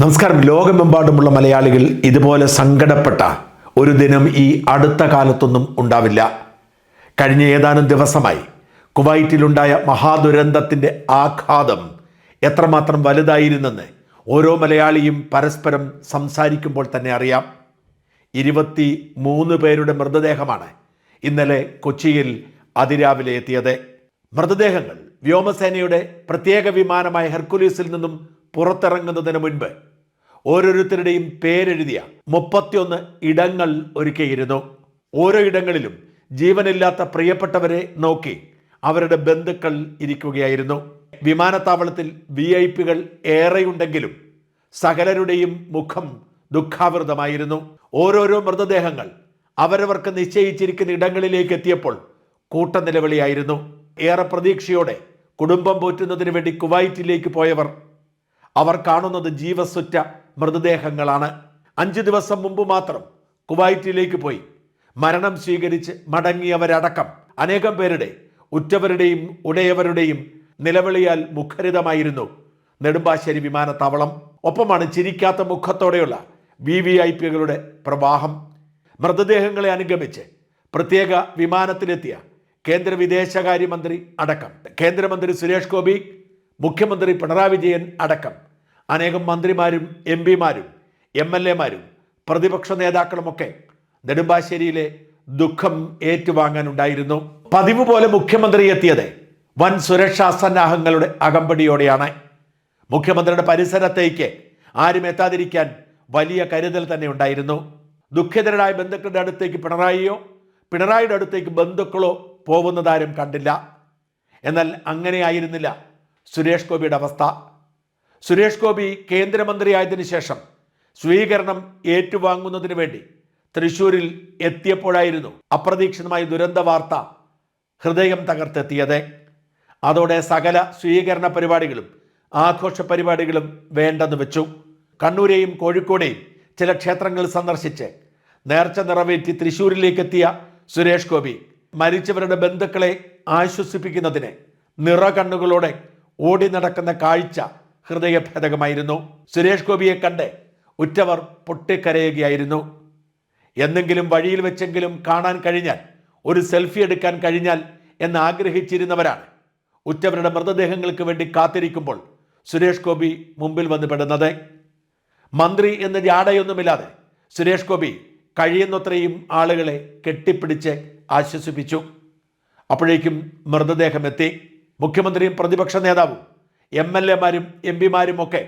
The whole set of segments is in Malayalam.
നമസ്കാരം. ലോകമെമ്പാടുമുള്ള മലയാളികൾ ഇതുപോലെ സങ്കടപ്പെട്ട ഒരു ദിനം ഈ അടുത്ത കാലത്തൊന്നും ഉണ്ടാവില്ല. കഴിഞ്ഞ ഏതാനും ദിവസമായി കുവൈറ്റിലുണ്ടായ മഹാദുരന്തത്തിന്റെ ആഘാതം എത്രമാത്രം വലുതായിരുന്നെന്ന് ഓരോ മലയാളിയും പരസ്പരം സംസാരിക്കുമ്പോൾ തന്നെ അറിയാം. ഇരുപത്തി മൂന്ന് പേരുടെ മൃതദേഹമാണ് ഇന്നലെ കൊച്ചിയിൽ അതിരാവിലെ എത്തിയത്. മൃതദേഹങ്ങൾ വ്യോമസേനയുടെ പ്രത്യേക വിമാനമായ ഹെർക്കുലീസിൽ നിന്നും പുറത്തിറങ്ങുന്നതിന് മുൻപ് ഓരോരുത്തരുടെയും പേരെഴുതിയ മുപ്പത്തിയൊന്ന് ഇടങ്ങൾ ഒരുക്കിയിരുന്നു. ഓരോ ഇടങ്ങളിലും ജീവനില്ലാത്ത പ്രിയപ്പെട്ടവരെ നോക്കി അവരുടെ ബന്ധുക്കൾ ഇരിക്കുകയായിരുന്നു. വിമാനത്താവളത്തിൽ വി ഐ പികൾ ഏറെയുണ്ടെങ്കിലും സകലരുടെയും മുഖം ദുഃഖാവൃതമായിരുന്നു. ഓരോരോ മൃതദേഹങ്ങൾ അവരവർക്ക് നിശ്ചയിച്ചിരിക്കുന്ന ഇടങ്ങളിലേക്ക് എത്തിയപ്പോൾ കൂട്ടനിലവിളിയായിരുന്നു. ഏറെ പ്രതീക്ഷയോടെ കുടുംബം പോറ്റുന്നതിന് വേണ്ടി കുവൈറ്റിലേക്ക് പോയവർ അവർ കാണുന്നത് ജീവസുറ്റ മൃതദേഹങ്ങളാണ്. അഞ്ച് ദിവസം മുമ്പ് മാത്രം കുവൈറ്റിലേക്ക് പോയി. മരണം സ്വീകരിച്ച് മടങ്ങിയവരടക്കം അനേകം പേരുടെ ഉറ്റവരുടെയും ഉടയവരുടെയും നിലവിളിയാൽ മുഖരിതമായിരുന്നു. നെടുമ്പാശ്ശേരി വിമാനത്താവളം. ഒപ്പമാണ് ചിരിക്കാത്ത മുഖത്തോടെയുള്ള വി വി ഐ പികളുടെ പ്രവാഹം. മൃതദേഹങ്ങളെ അനുഗമിച്ച് പ്രത്യേക വിമാനത്തിലെത്തിയ കേന്ദ്ര വിദേശകാര്യമന്ത്രി അടക്കം. കേന്ദ്രമന്ത്രി സുരേഷ് ഗോപി മുഖ്യമന്ത്രി പിണറായി വിജയൻ അടക്കം. അനേകം മന്ത്രിമാരും എം പിമാരും എം എൽ എമാരും പ്രതിപക്ഷ നേതാക്കളുമൊക്കെ നെടുമ്പാശ്ശേരിയിലെ ദുഃഖം ഏറ്റുവാങ്ങാനുണ്ടായിരുന്നു. പതിവ് പോലെ മുഖ്യമന്ത്രി എത്തിയത് വൻ സുരക്ഷാ സന്നാഹങ്ങളുടെ അകമ്പടിയോടെയാണ്. മുഖ്യമന്ത്രിയുടെ പരിസരത്തേക്ക് ആരും എത്താതിരിക്കാൻ വലിയ കരുതൽ തന്നെ ഉണ്ടായിരുന്നു. ദുഃഖിതരായ ബന്ധുക്കളുടെ അടുത്തേക്ക് പിണറായിയോ പിണറായിയുടെ അടുത്തേക്ക് ബന്ധുക്കളോ പോകുന്നതാരും കണ്ടില്ല. എന്നാൽ അങ്ങനെയായിരുന്നില്ല സുരേഷ് ഗോപിയുടെ അവസ്ഥ. സുരേഷ് ഗോപി കേന്ദ്രമന്ത്രിയായതിനു ശേഷം സ്വീകരണം ഏറ്റുവാങ്ങുന്നതിന് വേണ്ടി തൃശൂരിൽ എത്തിയപ്പോഴായിരുന്നു അപ്രതീക്ഷിതമായ ദുരന്ത വാർത്ത ഹൃദയം തകർത്തെത്തിയത്. അതോടെ സകല സ്വീകരണ പരിപാടികളും ആഘോഷ പരിപാടികളും വേണ്ടെന്ന് വെച്ചു. കണ്ണൂരെയും കോഴിക്കോടെയും ചില ക്ഷേത്രങ്ങൾ സന്ദർശിച്ച് നേർച്ച നിറവേറ്റി തൃശൂരിലേക്കെത്തിയ സുരേഷ് ഗോപി മരിച്ചവരുടെ ബന്ധുക്കളെ ആശ്വസിപ്പിക്കുന്നതിന് നിറകണ്ണുകളോടെ ഓടി നടക്കുന്ന കാഴ്ച ഹൃദയഭേദകമായിരുന്നു. സുരേഷ് ഗോപിയെ കണ്ട് ഉറ്റവർ പൊട്ടിക്കരയുകയായിരുന്നു. എന്നെങ്കിലും വഴിയിൽ വെച്ചെങ്കിലും കാണാൻ കഴിഞ്ഞാൽ ഒരു സെൽഫി എടുക്കാൻ കഴിഞ്ഞാൽ എന്ന് ആഗ്രഹിച്ചിരുന്നവരാണ്. ഉറ്റവരുടെ മൃതദേഹങ്ങൾക്ക് വേണ്ടി കാത്തിരിക്കുമ്പോൾ സുരേഷ് ഗോപി മുമ്പിൽ വന്ന് പെടുന്നത്. മന്ത്രി എന്ന ജാടയൊന്നുമില്ലാതെ സുരേഷ് ഗോപി കഴിയുന്നത്രയും ആളുകളെ കെട്ടിപ്പിടിച്ച് ആശ്വസിപ്പിച്ചു. അപ്പോഴേക്കും മൃതദേഹം എത്തി മുഖ്യമന്ത്രിയും പ്രതിപക്ഷ നേതാവും എം എൽ എമാരും എം പിമാരും ഒക്കെ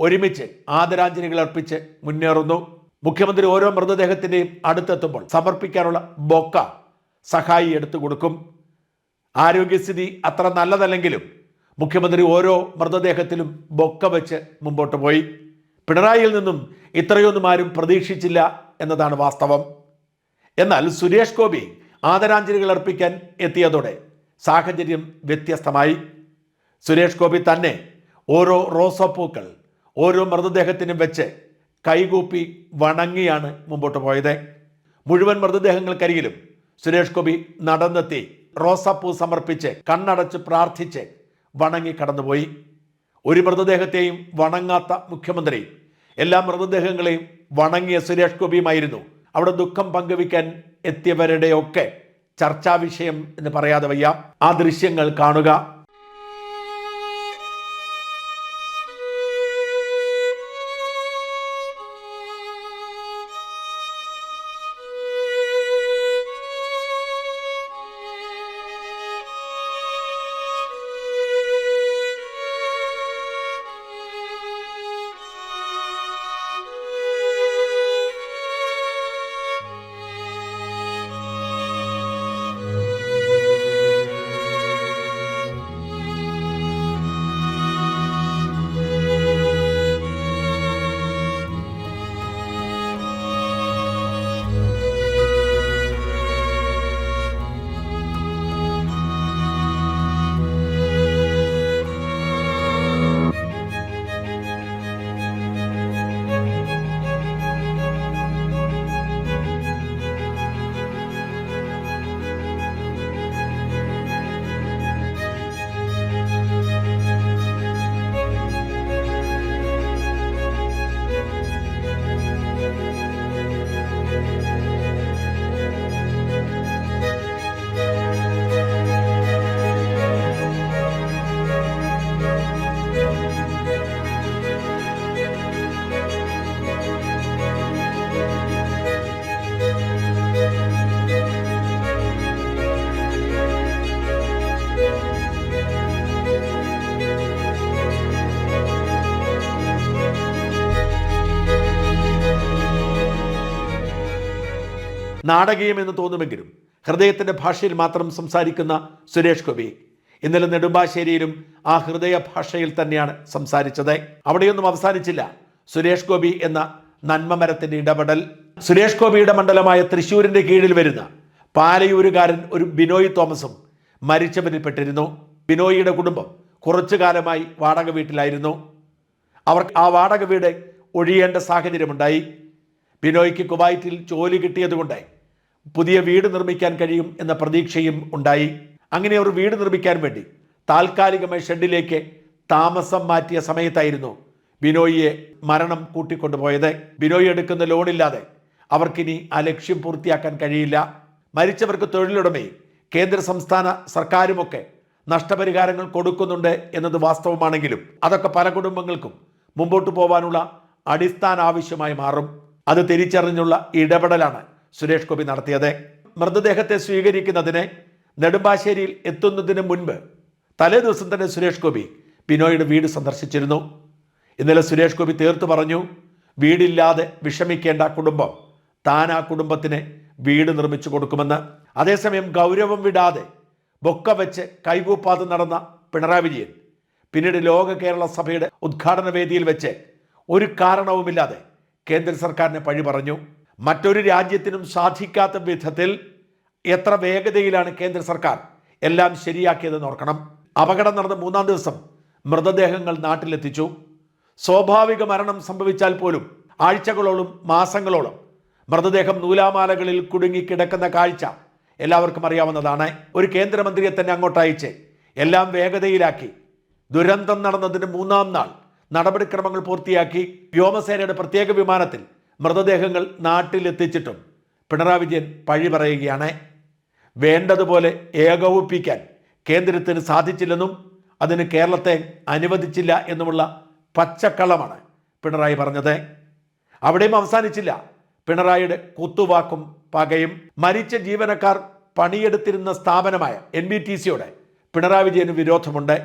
ഒരുമിച്ച് ആദരാഞ്ജലികൾ അർപ്പിച്ച് മുന്നേറുന്നു. മുഖ്യമന്ത്രി ഓരോ മൃതദേഹത്തിന്റെയും അടുത്തെത്തുമ്പോൾ സമർപ്പിക്കാനുള്ള ബൊക്ക സഹായി എടുത്തു കൊടുക്കും. ആരോഗ്യസ്ഥിതി അത്ര നല്ലതല്ലെങ്കിലും മുഖ്യമന്ത്രി ഓരോ മൃതദേഹത്തിലും ബൊക്ക വെച്ച് മുമ്പോട്ട് പോയി. പിണറായിയിൽ നിന്നും ഇത്രയൊന്നും ആരും പ്രതീക്ഷിച്ചില്ല എന്നതാണ് വാസ്തവം. എന്നാൽ സുരേഷ് ഗോപി ആദരാഞ്ജലികൾ അർപ്പിക്കാൻ എത്തിയതോടെ സാഹചര്യം വ്യത്യസ്തമായി. സുരേഷ് ഗോപി തന്നെ ഓരോ റോസപ്പൂക്കൾ ഓരോ മൃതദേഹത്തിനും വെച്ച് കൈകൂപ്പി വണങ്ങിയാണ് മുമ്പോട്ട് പോയത്. മുഴുവൻ മൃതദേഹങ്ങൾക്കരികിലും സുരേഷ് ഗോപി നടന്നെത്തി റോസപ്പൂ സമർപ്പിച്ച് കണ്ണടച്ച് പ്രാർത്ഥിച്ച് വണങ്ങി കടന്നുപോയി. ഒരു മൃതദേഹത്തെയും വണങ്ങാത്ത മുഖ്യമന്ത്രി എല്ലാ മൃതദേഹങ്ങളെയും വണങ്ങിയ സുരേഷ് ഗോപിയുമായിരുന്നു. അവിടെ ദുഃഖം പങ്കുവയ്ക്കാൻ എത്തിയവരുടെയൊക്കെ ചർച്ചാ വിഷയം എന്ന് പറയാതെ വയ്യ. ആ ദൃശ്യങ്ങൾ കാണുക. നാടകീയമെന്ന് തോന്നുമെങ്കിലും ഹൃദയത്തിന്റെ ഭാഷയിൽ മാത്രം സംസാരിക്കുന്ന സുരേഷ് ഗോപി ഇന്നലെ നെടുമ്പാശ്ശേരിയിലും ആ ഹൃദയ ഭാഷയിൽ തന്നെയാണ് സംസാരിച്ചത്. അവിടെയൊന്നും അവസാനിച്ചില്ല. സുരേഷ് ഗോപി എന്ന നന്മമരത്തിന്റെ ഇടപെടൽ. സുരേഷ് ഗോപിയുടെ മണ്ഡലമായ തൃശ്ശൂരിന്റെ കീഴിൽ വരുന്ന പാലയൂരുകാരൻ ഒരു ബിനോയ് തോമസും മരിച്ചവരിൽപ്പെട്ടിരുന്നു ബിനോയിയുടെ കുടുംബം കുറച്ചു കാലമായി വാടക വീട്ടിലായിരുന്നു. അവർക്ക് ആ വാടക വീട് ഒഴിയേണ്ട സാഹചര്യമുണ്ടായി. ബിനോയ്ക്ക് കുവൈറ്റിൽ ജോലി കിട്ടിയതുകൊണ്ട് പുതിയ വീട് നിർമ്മിക്കാൻ കഴിയും എന്ന പ്രതീക്ഷയും ഉണ്ടായി. അങ്ങനെ അവർ വീട് നിർമ്മിക്കാൻ വേണ്ടി താൽക്കാലികമായി ഷെഡിലേക്ക് താമസം മാറ്റിയ സമയത്തായിരുന്നു ബിനോയിയെ മരണം കൂട്ടിക്കൊണ്ടുപോയത്. ബിനോയി എടുക്കുന്ന ലോണില്ലാതെ അവർക്കിനി ആ ലക്ഷ്യം പൂർത്തിയാക്കാൻ കഴിയില്ല. മരിച്ചവർക്ക് തൊഴിലുടമയും കേന്ദ്ര സംസ്ഥാന സർക്കാരുമൊക്കെ നഷ്ടപരിഹാരങ്ങൾ കൊടുക്കുന്നുണ്ട് എന്നത് വാസ്തവമാണെങ്കിലും അതൊക്കെ പല കുടുംബങ്ങൾക്കും മുമ്പോട്ട് പോകാനുള്ള അടിസ്ഥാന ആവശ്യമായി മാറും. അത് തിരിച്ചറിഞ്ഞുള്ള ഇടപെടലാണ് സുരേഷ് ഗോപി നടത്തിയത്. മൃതദേഹത്തെ സ്വീകരിക്കുന്നതിന് നെടുമ്പാശ്ശേരിയിൽ എത്തുന്നതിന് മുൻപ് തലേ ദിവസം തന്നെ സുരേഷ് ഗോപി ബിനോയുടെ വീട് സന്ദർശിച്ചിരുന്നു. ഇന്നലെ സുരേഷ് ഗോപി തീർത്തു പറഞ്ഞു വീടില്ലാതെ വിഷമിക്കേണ്ട കുടുംബം. താൻ ആ കുടുംബത്തിന് വീട് നിർമ്മിച്ചു കൊടുക്കുമെന്ന്. അതേസമയം ഗൗരവം വിടാതെ ബൊക്ക വെച്ച് കൈകൂപ്പാതെ നടന്ന പിണറായി വിജയൻ പിന്നീട് ലോക കേരള സഭയുടെ ഉദ്ഘാടന വേദിയിൽ വെച്ച് ഒരു കാരണവുമില്ലാതെ കേന്ദ്ര സർക്കാരിനെ പഴി പറഞ്ഞു. മറ്റൊരു രാജ്യത്തിനും സാധിക്കാത്ത വിധത്തിൽ എത്ര വേഗതയിലാണ് കേന്ദ്ര സർക്കാർ എല്ലാം ശരിയാക്കിയതെന്ന് ഓർക്കണം. അപകടം നടന്ന മൂന്നാം ദിവസം മൃതദേഹങ്ങൾ നാട്ടിലെത്തിച്ചു. സ്വാഭാവിക മരണം സംഭവിച്ചാൽ പോലും ആഴ്ചകളോളം മാസങ്ങളോളം മൃതദേഹം നൂലാമാലകളിൽ കുടുങ്ങി കിടക്കുന്ന കാഴ്ച എല്ലാവർക്കും അറിയാവുന്നതാണ്. ഒരു കേന്ദ്രമന്ത്രിയെ തന്നെ അങ്ങോട്ട് അയച്ച് എല്ലാം വേഗതയിലാക്കി ദുരന്തം നടന്നതിന് മൂന്നാം നാൾ നടപടിക്രമങ്ങൾ പൂർത്തിയാക്കി വ്യോമസേനയുടെ പ്രത്യേക വിമാനത്തിൽ മൃതദേഹങ്ങൾ നാട്ടിലെത്തിച്ചിട്ടും പിണറായി വിജയൻ പഴി പറയുകയാണ്. വേണ്ടതുപോലെ ഏകോപിപ്പിക്കാൻ കേന്ദ്രത്തിന് സാധിച്ചില്ലെന്നും അതിന് കേരളത്തെ അനുവദിച്ചില്ല എന്നുമുള്ള പച്ചക്കള്ളമാണ് പിണറായി പറഞ്ഞത്. അവിടെയും അവസാനിച്ചില്ല. പിണറായിയുടെ കുത്തുവാക്കും പകയും മരിച്ച ജീവനക്കാർ പണിയെടുത്തിരുന്ന സ്ഥാപനമായ എൻ ബി ടി സിയോടെ പിണറായി വിജയന് വിരോധമുണ്ട്.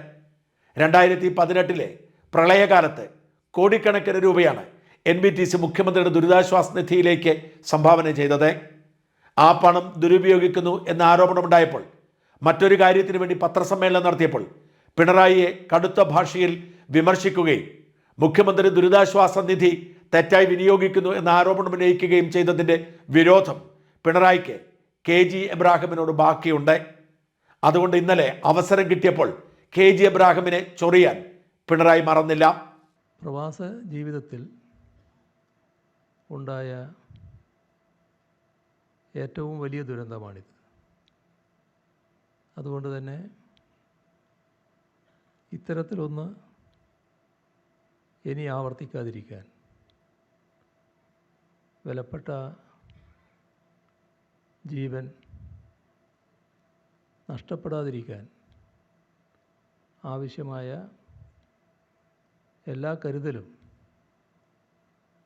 രണ്ടായിരത്തി പതിനെട്ടിലെ പ്രളയകാലത്ത് കോടിക്കണക്കിന് രൂപയാണ് എൻ ബി ടി സി മുഖ്യമന്ത്രിയുടെ ദുരിതാശ്വാസ നിധിയിലേക്ക് സംഭാവന ചെയ്തത്. ആ പണം ദുരുപയോഗിക്കുന്നു എന്ന ആരോപണമുണ്ടായപ്പോൾ മറ്റൊരു കാര്യത്തിന് വേണ്ടി പത്രസമ്മേളനം നടത്തിയപ്പോൾ പിണറായിയെ കടുത്ത ഭാഷയിൽ വിമർശിക്കുകയും മുഖ്യമന്ത്രി ദുരിതാശ്വാസ നിധി തെറ്റായി വിനിയോഗിക്കുന്നു എന്ന ആരോപണം ഉന്നയിക്കുകയും ചെയ്തതിന്റെ വിരോധം പിണറായിക്ക് കെ ജി എബ്രാഹിമിനോട് ബാക്കിയുണ്ട്. അതുകൊണ്ട് ഇന്നലെ അവസരം കിട്ടിയപ്പോൾ കെ ജി എബ്രാഹിമിനെ ചൊറിയാൻ പിണറായി മറന്നില്ല. പ്രവാസ ജീവിതത്തിൽ ഉണ്ടായ ഏറ്റവും വലിയ ദുരന്തമാണിത്. അതുകൊണ്ട് തന്നെ ഇത്തരത്തിലൊന്ന് ഇനി ആവർത്തിക്കാതിരിക്കാൻ വിലപ്പെട്ട ജീവൻ നഷ്ടപ്പെടാതിരിക്കാൻ ആവശ്യമായ എല്ലാ കരുതലും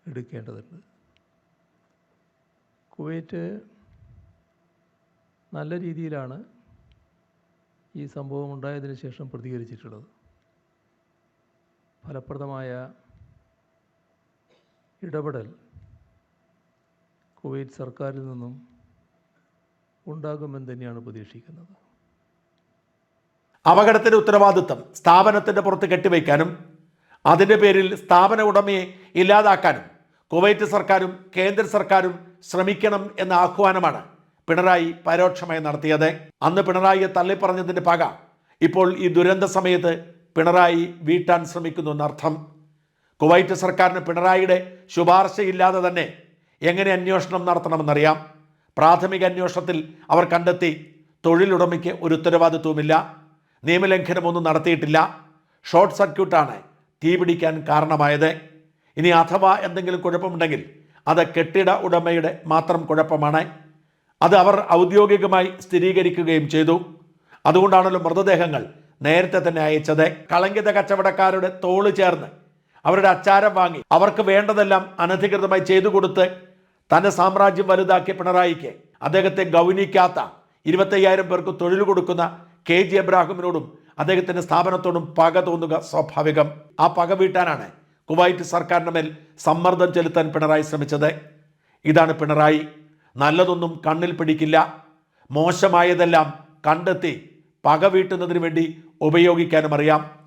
എടുക്കേണ്ടതുണ്ട്. കുവൈറ്റ് നല്ല രീതിയിലാണ് ഈ സംഭവം ഉണ്ടായതിന് ശേഷം പ്രതികരിച്ചിട്ടുള്ളത്. ഫലപ്രദമായ ഇടപെടൽ കുവൈറ്റ് സർക്കാരിൽ നിന്നും ഉണ്ടാകുമെന്ന് തന്നെയാണ് പ്രതീക്ഷിക്കുന്നത്. അപകടത്തിന്റെ ഉത്തരവാദിത്തം സ്ഥാപനത്തിന്റെ പുറത്ത് കെട്ടിവയ്ക്കാനും അതിന്റെ പേരിൽ സ്ഥാപന ഉടമയെ ഇല്ലാതാക്കാനും കുവൈറ്റ് സർക്കാരും കേന്ദ്ര സർക്കാരും ശ്രമിക്കണം എന്ന ആഹ്വാനമാണ് പിണറായി പരോക്ഷമായി നടത്തിയത്. അന്ന് പിണറായിയെ തള്ളിപ്പറഞ്ഞതിന്റെ പക ഇപ്പോൾ ഈ ദുരന്ത സമയത്ത് പിണറായി വീട്ടാൻ ശ്രമിക്കുന്നു എന്നർത്ഥം. കുവൈറ്റ് സർക്കാരിന് പിണറായിയുടെ ശുപാർശയില്ലാതെ തന്നെ എങ്ങനെ അന്വേഷണം നടത്തണമെന്നറിയാം. പ്രാഥമിക അന്വേഷണത്തിൽ അവർ കണ്ടെത്തി തൊഴിലുടമയ്ക്ക് ഒരു ഉത്തരവാദിത്വമില്ല നിയമലംഘനമൊന്നും നടത്തിയിട്ടില്ല. ഷോർട്ട് സർക്യൂട്ടാണ് തീപിടിക്കാൻ കാരണമായത്. ഇനി അഥവാ എന്തെങ്കിലും കുഴപ്പമുണ്ടെങ്കിൽ അത് കെട്ടിട ഉടമയുടെ മാത്രം കുഴപ്പമാണ്. അത് അവർ ഔദ്യോഗികമായി സ്ഥിരീകരിക്കുകയും ചെയ്തു. അതുകൊണ്ടാണല്ലോ മൃതദേഹങ്ങൾ നേരത്തെ തന്നെ അയച്ചത്. കളങ്കിത കച്ചവടക്കാരുടെ തോൾ ചേർന്ന് അവരുടെ അച്ചാരം വാങ്ങി അവർക്ക് വേണ്ടതെല്ലാം അനധികൃതമായി ചെയ്തു കൊടുത്ത് തന്റെ സാമ്രാജ്യം വലുതാക്കിയ പിണറായിക്ക് അദ്ദേഹത്തെ ഗൗനിക്കാത്ത ഇരുപത്തയ്യായിരം പേർക്ക് തൊഴിൽ കൊടുക്കുന്ന കെ ജി എബ്രാഹിമിനോടും അദ്ദേഹത്തിന്റെ സ്ഥാപനത്തോടും പക തോന്നുക സ്വാഭാവികം. ആ പക വീട്ടാനാണ് കുവൈറ്റ് സർക്കാരിന്റെ മേൽ സമ്മർദ്ദം ചെലുത്താൻ പിണറായി ശ്രമിച്ചത്. ഇതാണ് പിണറായി. നല്ലതൊന്നും കണ്ണിൽ പിടിക്കില്ല. മോശമായതെല്ലാം കണ്ടെത്തി പക വീട്ടുന്നതിന് വേണ്ടി ഉപയോഗിക്കാനും അറിയാം.